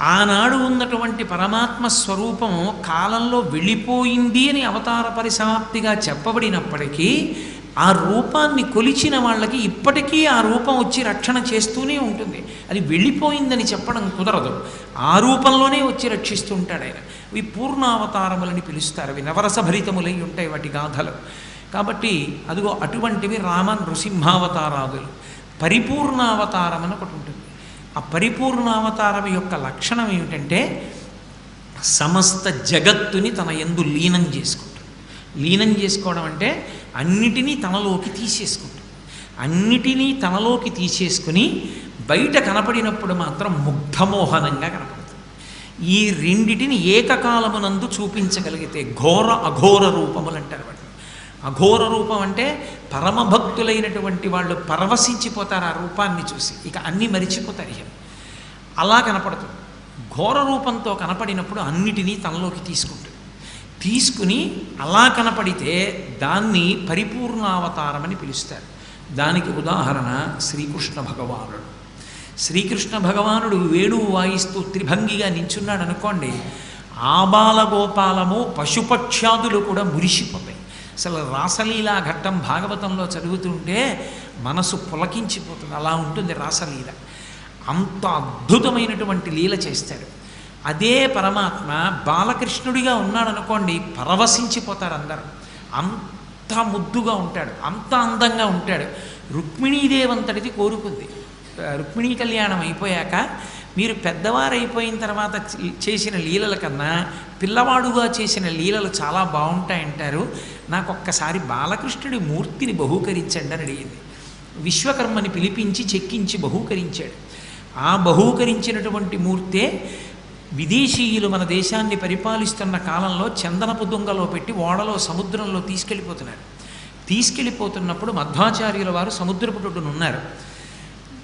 ఆనాడు ఉన్నటువంటి పరమాత్మ స్వరూపం కాలంలో వెళ్ళిపోయింది అని అవతార పరిసమాప్తిగా చెప్పబడినప్పటికీ ఆ రూపాన్ని కొలిచిన వాళ్ళకి ఇప్పటికీ ఆ రూపం వచ్చి రక్షణ చేస్తూనే ఉంటుంది. అది వెళ్ళిపోయిందని చెప్పడం కుదరదు. ఆ రూపంలోనే వచ్చి రక్షిస్తూ ఉంటాడు ఆయన. ఇవి పూర్ణావతారములని పిలుస్తారు. అవి నవరస భరితములై ఉంటాయి వాటి గాథలు. కాబట్టి అదిగో అటువంటివి రామ నృసింహావతారాదులు. పరిపూర్ణావతారం అని ఒకటి ఉంటుంది. ఆ పరిపూర్ణావతారం యొక్క లక్షణం ఏమిటంటే సమస్త జగత్తుని తన ఎందు లీనం చేసుకుంటుంది. లీనం చేసుకోవడం అంటే అన్నిటినీ తనలోకి తీసేసుకుంటుంది. అన్నిటినీ తనలోకి తీసేసుకుని బయట కనపడినప్పుడు మాత్రం ముగ్ధమోహనంగా కనపడుతుంది. ఈ రెండిటిని ఏకకాలమునందు చూపించగలిగితే ఘోర అఘోర రూపములు అంటారు అఘోర రూపం అంటే పరమభక్తులైనటువంటి వాళ్ళు పరవశించిపోతారు ఆ రూపాన్ని చూసి. ఇక అన్నీ మరిచిపోతారు ఇక. అలా కనపడుతుంది ఘోర రూపంతో కనపడినప్పుడు అన్నిటినీ తనలోకి తీసుకుంటుంది. తీసుకుని అలా కనపడితే దాన్ని పరిపూర్ణావతారమని పిలుస్తారు. దానికి ఉదాహరణ శ్రీకృష్ణ భగవానుడు. శ్రీకృష్ణ భగవానుడు వేణువు వాయిస్తూ త్రిభంగిగా నించున్నాడు అనుకోండి ఆబాలగోపాలము పశుపక్ష్యాదులు కూడా మురిసిపోతాయి. అసలు రాసలీలా ఘట్టం భాగవతంలో చదువుతుంటే మనసు పులకించిపోతుంది. అలా ఉంటుంది రాసలీల. అంత అద్భుతమైనటువంటి లీల చేస్తాడు అదే పరమాత్మ బాలకృష్ణుడిగా ఉన్నాడనుకోండి పరవశించిపోతారు అందరూ. అంత ముద్దుగా ఉంటాడు అంత అందంగా ఉంటాడు. రుక్మిణీదేవంతటిది కోరుకుంది. రుక్మిణీ కళ్యాణం అయిపోయాక మీరు పెద్దవారు అయిపోయిన తర్వాత చేసిన లీలల కన్నా పిల్లవాడుగా చేసిన లీలలు చాలా బాగుంటాయంటారు. నాకు ఒక్కసారి బాలకృష్ణుడి మూర్తిని బహూకరించండి అని అడిగింది. విశ్వకర్మని పిలిపించి చెక్కించి బహూకరించాడు. ఆ బహూకరించినటువంటి మూర్తే విదేశీయులు మన దేశాన్ని పరిపాలిస్తున్న కాలంలో చందనపు దుంగలో పెట్టి ఓడలో సముద్రంలో తీసుకెళ్ళిపోతున్నారు. తీసుకెళ్ళిపోతున్నప్పుడు మధ్వాచార్యుల వారు సముద్రపు ఉన్నారు.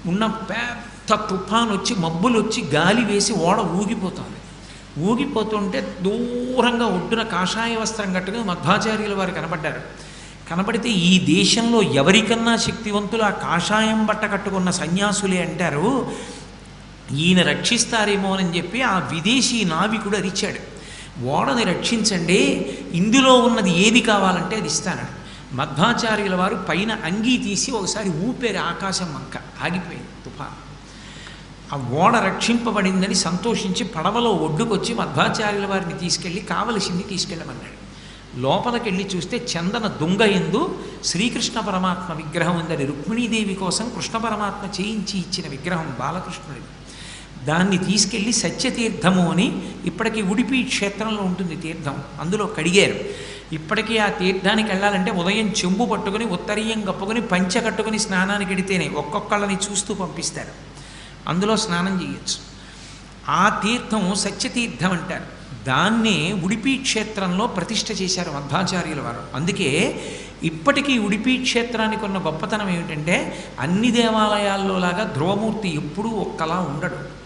ఉన్న పెద్ద తుఫాన్ వచ్చి మబ్బులు వచ్చి గాలి వేసి ఓడ ఊగిపోతుంది. ఊగిపోతుంటే దూరంగా ఒడ్డున కాషాయ వస్త్రం కట్టుకుని మధ్వాచార్యుల వారు కనబడ్డారు. కనబడితే ఈ దేశంలో ఎవరికన్నా శక్తివంతులు ఆ కాషాయం బట్ట కట్టుకున్న సన్యాసులే అంటారు. ఈయన రక్షిస్తారేమో అని చెప్పి ఆ విదేశీ నావికుడు అరిచాడు. ఓడని రక్షించండి ఇందులో ఉన్నది ఏది కావాలంటే అది ఇస్తానని మధ్వాచార్యుల వారు పైన అంగీ తీసి ఒకసారి ఊపేరు ఆకాశం వంక ఆగిపోయింది తుఫాను. ఆ ఓడ రక్షింపబడిందని సంతోషించి పడవలో ఒడ్డుకొచ్చి మధ్వాచార్యుల వారిని తీసుకెళ్ళి కావలసింది తీసుకెళ్ళమన్నాడు. లోపలికెళ్ళి చూస్తే చందన దుంగ ఎందు శ్రీకృష్ణ పరమాత్మ విగ్రహం ఉందని రుక్మిణీదేవి కోసం కృష్ణ పరమాత్మ చేయించి ఇచ్చిన విగ్రహం బాలకృష్ణుడిది. దాన్ని తీసుకెళ్ళి సత్యతీర్థము అని ఇప్పటికీ ఉడిపి క్షేత్రంలో ఉంటుంది తీర్థం అందులో కడిగారు. ఇప్పటికీ ఆ తీర్థానికి వెళ్ళాలంటే ఉదయం చెంబు పట్టుకుని ఉత్తరీయం కప్పుకొని పంచ కట్టుకుని స్నానానికి ఎడితేనే ఒక్కొక్కళ్ళని చూస్తూ పంపిస్తారు. అందులో స్నానం చేయొచ్చు. ఆ తీర్థం సత్యతీర్థం అంటారు. దాన్నే ఉడిపి క్షేత్రంలో ప్రతిష్ఠ చేశారు మధ్వాచార్యుల వారు. అందుకే ఇప్పటికీ ఉడిపి క్షేత్రానికి ఉన్న గొప్పతనం ఏమిటంటే అన్ని దేవాలయాల్లో లాగా ధ్రువమూర్తి ఎప్పుడూ ఒక్కలా ఉండడు.